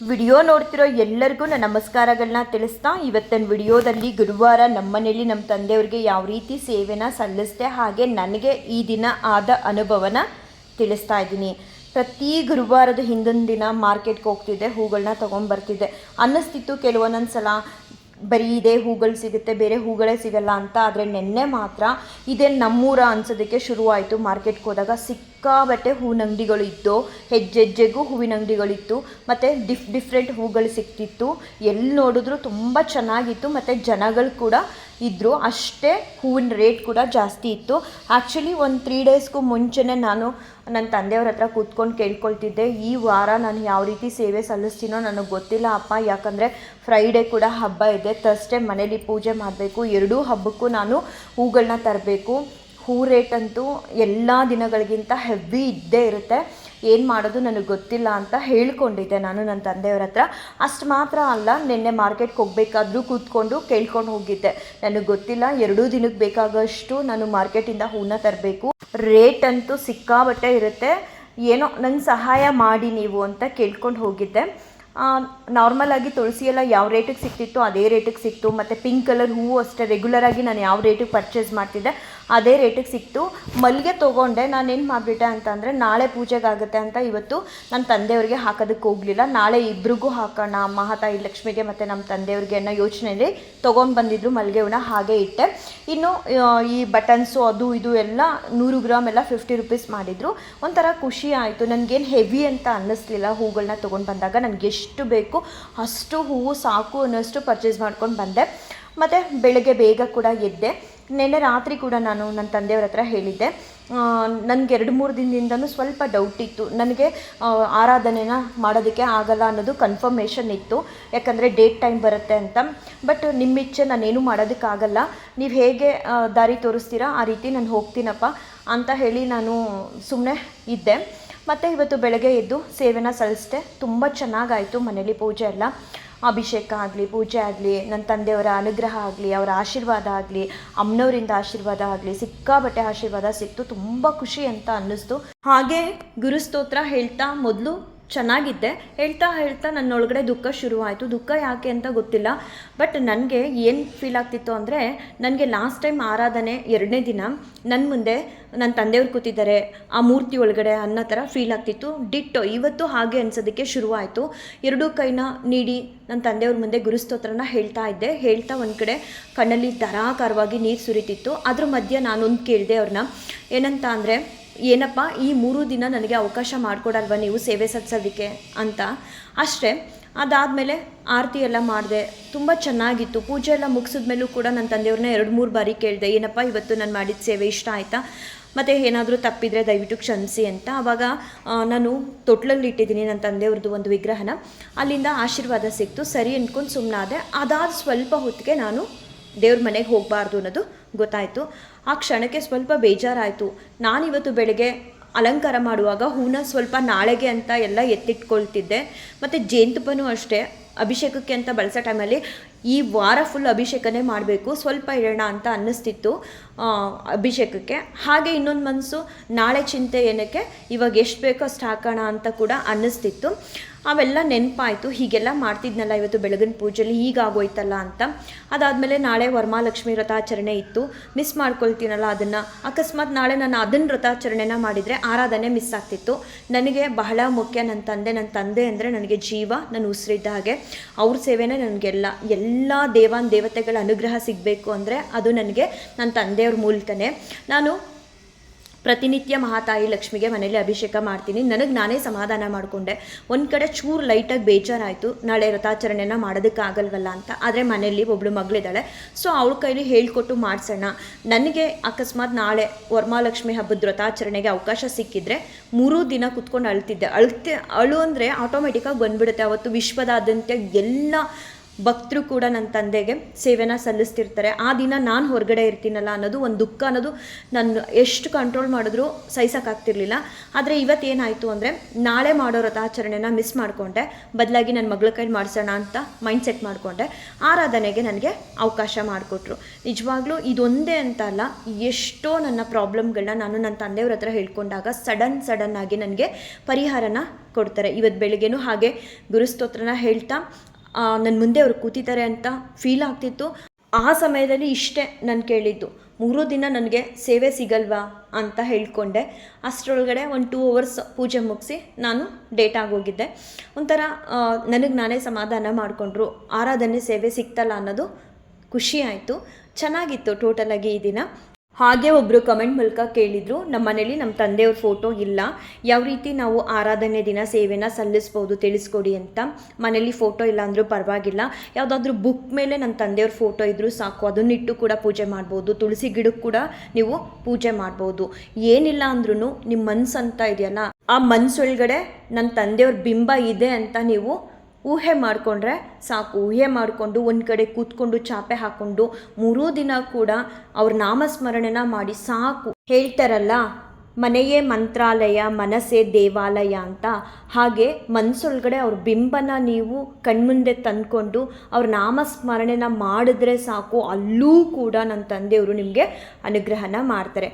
Video ನೋಡ್ತಿರೋ ಎಲ್ಲರಿಗೂ ನನ್ನ ನಮಸ್ಕಾರಗಳನ್ನ ತಿಳಿಸ್ತಾ ಇವತ್ತಿನ ವಿಡಿಯೋದಲ್ಲಿ ಗುರುವಾರ ನಮ್ಮನೇಲಿ ನಮ್ಮ ತಂದೆಯವ್ರಿಗೆ ಯಾವ ರೀತಿ ಸೇವೆನ ಸಲ್ಲಿಸಿದೆ ಹಾಗೆ ನನಗೆ ಈ ದಿನ ಆದ ಅನುಭವನ ತಿಳಿಸ್ತಾ ಇದ್ದೀನಿ. ಪ್ರತಿ ಗುರುವಾರದ ಹಿಂದಿನ ದಿನ ಮಾರ್ಕೆಟ್ಗೆ ಹೋಗ್ತಿದ್ದೆ ಹೂಗಳನ್ನ ತೊಗೊಂಬರ್ತಿದ್ದೆ ಅನ್ನಿಸ್ತಿತ್ತು ಕೆಲವೊಂದೊಂದು ಸಲ ಬರೀ ಇದೇ ಹೂಗಳು ಸಿಗುತ್ತೆ, ಬೇರೆ ಹೂಗಳೇ ಸಿಗಲ್ಲ ಅಂತ. ಆದರೆ ನಿನ್ನೆ ಮಾತ್ರ ಇದೇ ನಮ್ಮೂರ ಅನ್ಸೋದಕ್ಕೆ ಶುರುವಾಯಿತು. ಮಾರ್ಕೆಟ್ಗೆ ಹೋದಾಗ ಸಿಕ್ಕಾಬಟ್ಟೆ ಹೂವಿನ ಅಂಗಡಿಗಳಿತ್ತು ಹೆಜ್ಜೆ ಹೆಜ್ಜೆಗೂ ಹೂವಿನ ಅಂಗಡಿಗಳಿತ್ತು ಮತ್ತು ಡಿಫ್ ಡಿಫ್ರೆಂಟ್ ಹೂಗಳು ಸಿಕ್ತಿತ್ತು. ಎಲ್ಲಿ ನೋಡಿದ್ರು ತುಂಬ ಚೆನ್ನಾಗಿತ್ತು. ಮತ್ತು ಜನಗಳು ಕೂಡ ಇದ್ದರು ಅಷ್ಟೇ ಹೂವಿನ ರೇಟ್ ಕೂಡ ಜಾಸ್ತಿ ಇತ್ತು. ಆ್ಯಕ್ಚುಲಿ ಒಂದು ತ್ರೀ ಡೇಸ್ಗೂ ಮುಂಚೆನೇ ನಾನು ನನ್ನ ತಂದೆಯವ್ರ ಹತ್ರ ಕೂತ್ಕೊಂಡು ಕೇಳ್ಕೊಳ್ತಿದ್ದೆ. ಈ ವಾರ ನಾನು ಯಾವ ರೀತಿ ಸೇವೆ ಸಲ್ಲಿಸ್ತೀನೋ ನನಗೆ ಗೊತ್ತಿಲ್ಲ ಅಪ್ಪ. ಯಾಕಂದರೆ ಫ್ರೈಡೇ ಕೂಡ ಹಬ್ಬ ಇದೆ. ಥರ್ಸ್ಡೇ ಮನೇಲಿ ಪೂಜೆ ಮಾಡಬೇಕು. ಎರಡೂ ಹಬ್ಬಕ್ಕೂ ನಾನು ಹೂಗಳನ್ನ ತರಬೇಕು. ಹೂ ರೇಟ್ ಅಂತೂ ಎಲ್ಲ ದಿನಗಳಿಗಿಂತ ಹೆವಿ ಇದ್ದೇ ಇರುತ್ತೆ. ಏನು ಮಾಡೋದು ನನಗೆ ಗೊತ್ತಿಲ್ಲ ಅಂತ ಹೇಳ್ಕೊಂಡಿದ್ದೆ ನಾನು ನನ್ನ ತಂದೆಯವ್ರ ಹತ್ರ. ಅಷ್ಟು ಮಾತ್ರ ಅಲ್ಲ, ನಿನ್ನೆ ಮಾರ್ಕೆಟ್ಗೆ ಹೋಗಬೇಕಾದ್ರೂ ಕೂತ್ಕೊಂಡು ಕೇಳ್ಕೊಂಡು ಹೋಗಿದ್ದೆ. ನನಗೆ ಗೊತ್ತಿಲ್ಲ, ಎರಡೂ ದಿನಕ್ಕೆ ಬೇಕಾಗೋಷ್ಟು ನಾನು ಮಾರ್ಕೆಟಿಂದ ಹೂನ ತರಬೇಕು. ರೇಟ್ ಅಂತೂ ಸಿಕ್ಕಾಬಟ್ಟೆ ಇರುತ್ತೆ. ಏನೋ, ನಂಗೆ ಸಹಾಯ ಮಾಡಿ ನೀವು ಅಂತ ಕೇಳ್ಕೊಂಡು ಹೋಗಿದ್ದೆ. ನಾರ್ಮಲ್ ಆಗಿ ತುಳಸಿ ಎಲ್ಲ ಯಾವ ರೇಟಿಗೆ ಸಿಕ್ತಿತ್ತು ಅದೇ ರೇಟಿಗೆ ಸಿಕ್ತು. ಮತ್ತು ಪಿಂಕ್ ಕಲರ್ ಹೂವು ಅಷ್ಟೇ ರೆಗ್ಯುಲರಾಗಿ ನಾನು ಯಾವ ರೇಟಿಗೆ ಪರ್ಚೇಸ್ ಮಾಡ್ತಿದ್ದೆ ಅದೇ ರೇಟಿಗೆ ಸಿಕ್ತು. ಮಲ್ಲಿಗೆ ತೊಗೊಂಡೆ. ನಾನೇನು ಮಾಡಿಬಿಟ್ಟೆ ಅಂತಂದರೆ, ನಾಳೆ ಪೂಜೆಗಾಗುತ್ತೆ ಅಂತ ಇವತ್ತು ನನ್ನ ತಂದೆಯವ್ರಿಗೆ ಹಾಕೋದಕ್ಕೆ ಹೋಗಲಿಲ್ಲ. ನಾಳೆ ಇಬ್ರಿಗೂ ಹಾಕೋಣ, ಮಹಾತಾಯಿ ಲಕ್ಷ್ಮಿಗೆ ಮತ್ತು ನಮ್ಮ ತಂದೆಯವ್ರಿಗೆ ಅನ್ನೋ ಯೋಚನೆಯಲ್ಲಿ ತೊಗೊಂಡು ಬಂದಿದ್ದರು ಮಲ್ಲಿಗೆ ಹೂವನ್ನ ಹಾಗೆ ಇಟ್ಟೆ. ಇನ್ನು ಈ ಬಟನ್ಸು ಅದು ಇದು ಎಲ್ಲ ನೂರು ಗ್ರಾಮ್ ಎಲ್ಲ ಫಿಫ್ಟಿ ರುಪೀಸ್ ಮಾಡಿದರು. ಒಂಥರ ಖುಷಿ ಆಯಿತು. ನನಗೇನು ಹೆವಿ ಅಂತ ಅನ್ನಿಸ್ಲಿಲ್ಲ ಹೂಗಳನ್ನ ತೊಗೊಂಡು ಬಂದಾಗ. ನನಗೆ ಎಷ್ಟು ಬೇಕು ಅಷ್ಟು ಹೂವು ಸಾಕು ಅನ್ನೋಷ್ಟು ಪರ್ಚೇಸ್ ಮಾಡ್ಕೊಂಡು ಬಂದೆ. ಮತ್ತು ಬೆಳಗ್ಗೆ ಬೇಗ ಕೂಡ ಎದ್ದೆ. ನಿನ್ನೆ ರಾತ್ರಿ ಕೂಡ ನಾನು ನನ್ನ ತಂದೆಯವ್ರ ಹತ್ರ ಹೇಳಿದ್ದೆ. ನನಗೆ ಎರಡು ಮೂರು ದಿನದಿಂದನೂ ಸ್ವಲ್ಪ ಡೌಟ್ ಇತ್ತು. ನನಗೆ ಆರಾಧನೆನ ಮಾಡೋದಕ್ಕೆ ಆಗಲ್ಲ ಅನ್ನೋದು ಕನ್ಫರ್ಮೇಷನ್ ಇತ್ತು. ಯಾಕಂದರೆ ಡೇಟ್ ಟೈಮ್ ಬರುತ್ತೆ ಅಂತ. ಬಟ್ ನಿಮ್ಮ ಇಚ್ಛೆ ನಾನೇನು ಮಾಡೋದಕ್ಕಾಗಲ್ಲ ನೀವು ಹೇಗೆ ದಾರಿ ತೋರಿಸ್ತೀರಾ? ಆ ರೀತಿ ನಾನು ಹೋಗ್ತೀನಪ್ಪ ಅಂತ ಹೇಳಿ ನಾನು ಸುಮ್ಮನೆ ಇದ್ದೆ. ಮತ್ತು ಇವತ್ತು ಬೆಳಗ್ಗೆ ಎದ್ದು ಸೇವೆನ ಸಲ್ಲಿಸಿದೆ. ತುಂಬ ಚೆನ್ನಾಗಾಯಿತು ಮನೇಲಿ ಪೂಜೆ ಎಲ್ಲ. ಅಭಿಷೇಕ ಆಗಲಿ, ಪೂಜೆ ಆಗಲಿ ನನ್ನ ತಂದೆಯವರ ಅನುಗ್ರಹ ಆಗಲಿ, ಅವರ ಆಶೀರ್ವಾದ ಆಗಲಿ, ಅಮ್ಮನವರಿಂದ ಆಶೀರ್ವಾದ ಆಗಲಿ ಸಿಕ್ಕಾಬಟ್ಟೆ ಆಶೀರ್ವಾದ ಸಿಕ್ತು. ತುಂಬ ಖುಷಿ ಅಂತ ಅನ್ನಿಸ್ತು. ಹಾಗೆ ಗುರುಸ್ತೋತ್ರ ಹೇಳ್ತಾ ಮೊದಲು ಚೆನ್ನಾಗಿದ್ದೆ. ಹೇಳ್ತಾ ಹೇಳ್ತಾ ನನ್ನೊಳಗಡೆ ದುಃಖ ಶುರುವಾಯಿತು. ದುಃಖ ಯಾಕೆ ಅಂತ ಗೊತ್ತಿಲ್ಲ. ಬಟ್ ನನಗೆ ಏನು ಫೀಲ್ ಆಗ್ತಿತ್ತು ಅಂದರೆ, ನನಗೆ ಲಾಸ್ಟ್ ಟೈಮ್ ಆರಾಧನೆ ಎರಡನೇ ದಿನ ನನ್ನ ಮುಂದೆ ನನ್ನ ತಂದೆಯವ್ರು ಕೂತಿದ್ದಾರೆ. ಆ ಮೂರ್ತಿ ಒಳಗಡೆ ಅನ್ನೋ ಥರ ಫೀಲ್ ಆಗ್ತಿತ್ತು. ಡಿಟ್ಟು ಇವತ್ತು ಹಾಗೆ ಅನ್ಸೋದಕ್ಕೆ ಶುರುವಾಯಿತು. ಎರಡೂ ಕೈನ ನೀಡಿ ನನ್ನ ತಂದೆಯವ್ರ ಮುಂದೆ ಗುರುಸ್ತೋತ್ರನ ಹೇಳ್ತಾ ಇದ್ದೆ. ಹೇಳ್ತಾ ಒಂದು ಕಡೆ ಕಣ್ಣಲ್ಲಿ ಧಾರಾಕಾರವಾಗಿ ನೀರು ಸುರಿತಿತ್ತು. ಅದ್ರ ಮಧ್ಯೆ ನಾನೊಂದು ಕೇಳಿದೆ ಅವ್ರನ್ನ ಏನಂತ ಅಂದರೆ ಏನಪ್ಪ, ಈ ಮೂರು ದಿನ ನನಗೆ ಅವಕಾಶ ಮಾಡಿಕೊಡಲ್ವ ನೀವು ಸೇವೆ ಸಲ್ಲಿಸೋದಕ್ಕೆ ಅಂತ? ಅಷ್ಟೇ, ಅದಾದಮೇಲೆ ಆರತಿ ಎಲ್ಲ ಮಾಡಿದೆ. ತುಂಬ ಚೆನ್ನಾಗಿತ್ತು. ಪೂಜೆ ಎಲ್ಲ ಮುಗಿಸಿದ್ಮೇಲೂ ಕೂಡ ನನ್ನ ತಂದೆಯವ್ರನ್ನ ಎರಡು ಮೂರು ಬಾರಿ ಕೇಳಿದೆ, ಏನಪ್ಪ, ಇವತ್ತು ನಾನು ಮಾಡಿದ ಸೇವೆ ಇಷ್ಟ ಆಯಿತಾ? ಮತ್ತು ಏನಾದರೂ ತಪ್ಪಿದರೆ ದಯವಿಟ್ಟು ಕ್ಷಮಿಸಿ ಅಂತ. ಆವಾಗ ನಾನು ತೊಟ್ಲಲ್ಲಿ ಇಟ್ಟಿದ್ದೀನಿ ನನ್ನ ತಂದೆಯವ್ರದ್ದು ಒಂದು ವಿಗ್ರಹನ. ಅಲ್ಲಿಂದ ಆಶೀರ್ವಾದ ಸಿಕ್ತು. ಸರಿ ಅಂದ್ಕೊಂಡು ಸುಮ್ಮನಾದೆ ಅದಾದ ಸ್ವಲ್ಪ ಹೊತ್ತಿಗೆ ನಾನು ದೇವ್ರ ಮನೆಗೆ ಹೋಗಬಾರ್ದು ಅನ್ನೋದು ಗೊತ್ತಾಯಿತು. ಆ ಕ್ಷಣಕ್ಕೆ ಸ್ವಲ್ಪ ಬೇಜಾರಾಯಿತು. ನಾನಿವತ್ತು ಬೆಳಗ್ಗೆ ಅಲಂಕಾರ ಮಾಡುವಾಗ ಹೂನ ಸ್ವಲ್ಪ ನಾಳೆಗೆ ಅಂತ ಎಲ್ಲ ಎತ್ತಿಟ್ಕೊಳ್ತಿದ್ದೆ. ಮತ್ತು ಜೇನುತುಪ್ಪನೂ ಅಷ್ಟೇ. ಅಭಿಷೇಕಕ್ಕೆ ಅಂತ ಬಳಸೋ ಟೈಮಲ್ಲಿ ಈ ವಾರ ಫುಲ್ ಅಭಿಷೇಕನೇ ಮಾಡಬೇಕು. ಸ್ವಲ್ಪ ಇಡೋಣ ಅಂತ ಅನ್ನಿಸ್ತಿತ್ತು ಅಭಿಷೇಕಕ್ಕೆ. ಹಾಗೆ ಇನ್ನೊಂದು ಮನಸ್ಸು ನಾಳೆ ಚಿಂತೆ ಏನಕ್ಕೆ? ಇವಾಗ ಎಷ್ಟು ಬೇಕೋ ಅಷ್ಟು ಹಾಕೋಣ ಅಂತ ಕೂಡ ಅನ್ನಿಸ್ತಿತ್ತು. ಅವೆಲ್ಲ ನೆನಪಾಯಿತು. ಹೀಗೆಲ್ಲ ಮಾಡ್ತಿದ್ನಲ್ಲ ಇವತ್ತು ಬೆಳಗಿನ ಪೂಜೆಯಲ್ಲಿ ಹೀಗಾಗೋಯ್ತಲ್ಲ ಅಂತ. ಅದಾದಮೇಲೆ ನಾಳೆ ವರಮಹಾಲಕ್ಷ್ಮಿ ವ್ರತಾಚರಣೆ ಇತ್ತು. ಮಿಸ್ ಮಾಡ್ಕೊಳ್ತೀನಲ್ಲ ಅದನ್ನು. ಅಕಸ್ಮಾತ್ ನಾಳೆ ನಾನು ಅದನ್ನ ವ್ರತಾಚರಣೆನ ಮಾಡಿದರೆ ಆರಾಧನೆ ಮಿಸ್ ಆಗ್ತಿತ್ತು. ನನಗೆ ಬಹಳ ಮುಖ್ಯ ನನ್ನ ತಂದೆ ನನ್ನ ತಂದೆ ಅಂದರೆ ನನಗೆ ಜೀವ, ನಾನು ಉಸಿರಿದ್ದ ಹಾಗೆ. ಅವ್ರ ಸೇವೆನೇ ನನಗೆಲ್ಲ. ಎಲ್ಲ ದೇವಾನ್ ದೇವತೆಗಳ ಅನುಗ್ರಹ ಸಿಗಬೇಕು ಅಂದರೆ ಅದು ನನಗೆ ನನ್ನ ತಂದೆಯವ್ರ ಮೂಲಕನೇ. ನಾನು ಪ್ರತಿನಿತ್ಯ ಮಹಾತಾಯಿ ಲಕ್ಷ್ಮಿಗೆ ಮನೇಲಿ ಅಭಿಷೇಕ ಮಾಡ್ತೀನಿ. ನನಗೆ ನಾನೇ ಸಮಾಧಾನ ಮಾಡಿಕೊಂಡೆ. ಒಂದು ಕಡೆ ಚೂರು ಲೈಟಾಗಿ ಬೇಜಾರಾಯಿತು. ನಾಳೆ ವ್ರತಾಚರಣೆನ ಮಾಡೋದಕ್ಕಾಗಲ್ವಲ್ಲ ಅಂತ. ಆದರೆ ಮನೆಯಲ್ಲಿ ಒಬ್ಳು ಮಗಳಿದ್ದಾಳೆ. ಸೊ ಅವಳ ಕೈಲಿ ಹೇಳಿಕೊಟ್ಟು ಮಾಡಿಸೋಣ. ನನಗೆ ಅಕಸ್ಮಾತ್ ನಾಳೆ ವರ್ಮಾಲಕ್ಷ್ಮಿ ಹಬ್ಬದ ವ್ರತಾಚರಣೆಗೆ ಅವಕಾಶ ಸಿಕ್ಕಿದ್ರೆ ಮೂರು ದಿನ ಕುತ್ಕೊಂಡು ಅಳ್ತಿದ್ದೆ. ಅಳ್ತೆ ಅಳು ಅಂದರೆ ಆಟೋಮೆಟಿಕ್ಕಾಗಿ ಬಂದ್ಬಿಡುತ್ತೆ. ಅವತ್ತು ವಿಶ್ವದಾದ್ಯಂತ ಎಲ್ಲ ಭಕ್ತರು ಕೂಡ ನನ್ನ ತಂದೆಗೆ ಸೇವೆನ ಸಲ್ಲಿಸ್ತಿರ್ತಾರೆ. ಆ ದಿನ ನಾನು ಹೊರಗಡೆ ಇರ್ತೀನಲ್ಲ ಅನ್ನೋದು ಒಂದು ದುಃಖ ಅನ್ನೋದು ನಾನು ಎಷ್ಟು ಕಂಟ್ರೋಲ್ ಮಾಡಿದ್ರು ಸಹಿಸೋಕ್ಕಾಗ್ತಿರ್ಲಿಲ್ಲ ಆದರೆ ಇವತ್ತೇನಾಯಿತು ಅಂದರೆ ನಾಳೆ ಮಾಡೋ ರಥಾಚರಣೆನ ಮಿಸ್ ಮಾಡಿಕೊಂಡೆ. ಬದಲಾಗಿ ನನ್ನ ಮಗಳ ಕೈಲಿ ಮಾಡಿಸೋಣ ಅಂತ ಮೈಂಡ್ ಸೆಟ್ ಮಾಡಿಕೊಂಡೆ. ಆರಾಧನೆಗೆ ನನಗೆ ಅವಕಾಶ ಮಾಡಿಕೊಟ್ರು. ನಿಜವಾಗ್ಲೂ ಇದೊಂದೇ ಅಂತ ಅಲ್ಲ, ಎಷ್ಟೋ ನನ್ನ ಪ್ರಾಬ್ಲಮ್ಗಳನ್ನ ನಾನು ನನ್ನ ತಂದೆಯವ್ರ ಹತ್ರ ಹೇಳ್ಕೊಂಡಾಗ ಸಡನ್ ಸಡನ್ ಆಗಿ ನನಗೆ ಪರಿಹಾರನ ಕೊಡ್ತಾರೆ. ಇವತ್ತು ಬೆಳಿಗ್ಗೆನೂ ಹಾಗೆ ಗುರುಸ್ತೋತ್ರನ ಹೇಳ್ತಾ ನನ್ನ ಮುಂದೆ ಅವ್ರು ಕೂತಿದ್ದಾರೆ ಅಂತ ಫೀಲ್ ಆಗ್ತಿತ್ತು. ಆ ಸಮಯದಲ್ಲಿ ಇಷ್ಟೇ ನಾನು ಕೇಳಿದ್ದು. ಮೂರು ದಿನ ನನಗೆ ಸೇವೆ ಸಿಗಲ್ವಾ ಅಂತ ಹೇಳ್ಕೊಂಡೆ. ಅಷ್ಟರೊಳಗಡೆ ಒಂದು ಟೂ ಅವರ್ಸ್ ಪೂಜೆ ಮುಗಿಸಿ ನಾನು ಡೇಟ್ ಆಗೋಗಿದ್ದೆ ಒಂಥರ ನನಗೆ ನಾನೇ ಸಮಾಧಾನ ಮಾಡಿಕೊಂಡ್ರು. ಆರಾಧನೆ ಸೇವೆ ಸಿಗ್ತಲ್ಲ ಅನ್ನೋದು ಖುಷಿ ಆಯಿತು. ಚೆನ್ನಾಗಿತ್ತು ಟೋಟಲಾಗಿ ಈ ದಿನ. ಹಾಗೆ ಒಬ್ಬರು ಕಮೆಂಟ್ ಮೂಲಕ ಕೇಳಿದರು, ನಮ್ಮ ಮನೇಲಿ ನಮ್ಮ ತಂದೆಯವ್ರ ಫೋಟೋ ಇಲ್ಲ. ಯಾವ ರೀತಿ ನಾವು ಆರಾಧನೆ ದಿನ ಸೇವೆನ ಸಲ್ಲಿಸ್ಬೋದು ತಿಳಿಸ್ಕೊಡಿ ಅಂತ. ಮನೇಲಿ ಫೋಟೋ ಇಲ್ಲ ಅಂದರೂ ಪರವಾಗಿಲ್ಲ. ಯಾವುದಾದ್ರೂ ಬುಕ್ ಮೇಲೆ ನನ್ನ ತಂದೆಯವ್ರ ಫೋಟೋ ಇದ್ದರೂ ಸಾಕು. ಅದನ್ನಿಟ್ಟು ಕೂಡ ಪೂಜೆ ಮಾಡ್ಬೋದು. ತುಳಸಿ ಗಿಡಕ್ಕೆ ಕೂಡ ನೀವು ಪೂಜೆ ಮಾಡ್ಬೋದು. ಏನಿಲ್ಲ ಅಂದ್ರೂ ನಿಮ್ಮ ಮನ್ಸು ಅಂತ ಇದೆಯಲ್ಲ? ಆ ಮನ್ಸೊಳಗಡೆ ನನ್ನ ತಂದೆಯವ್ರ ಬಿಂಬ ಇದೆ ಅಂತ ನೀವು ಊಹೆ ಮಾಡಿಕೊಂಡ್ರೆ ಸಾಕು. ಊಹೆ ಮಾಡಿಕೊಂಡು ಒಂದು ಕಡೆ ಕೂತ್ಕೊಂಡು ಚಾಪೆ ಹಾಕ್ಕೊಂಡು ಮೂರೂ ದಿನ ಕೂಡ ಅವ್ರ ನಾಮಸ್ಮರಣೆನ ಮಾಡಿ ಸಾಕು. ಹೇಳ್ತಾರಲ್ಲ, ಮನೆಯೇ ಮಂತ್ರಾಲಯ, ಮನಸ್ಸೇ ದೇವಾಲಯ ಅಂತ. ಹಾಗೆ ಮನಸ್ಸೊಳಗಡೆ ಅವ್ರ ಬಿಂಬನ ನೀವು ಕಣ್ಮುಂದೆ ತಂದ್ಕೊಂಡು ಅವ್ರ ನಾಮಸ್ಮರಣೆನ ಮಾಡಿದ್ರೆ ಸಾಕು. ಅಲ್ಲೂ ಕೂಡ ನನ್ನ ತಂದೆಯವರು ನಿಮಗೆ ಅನುಗ್ರಹನ ಮಾಡ್ತಾರೆ.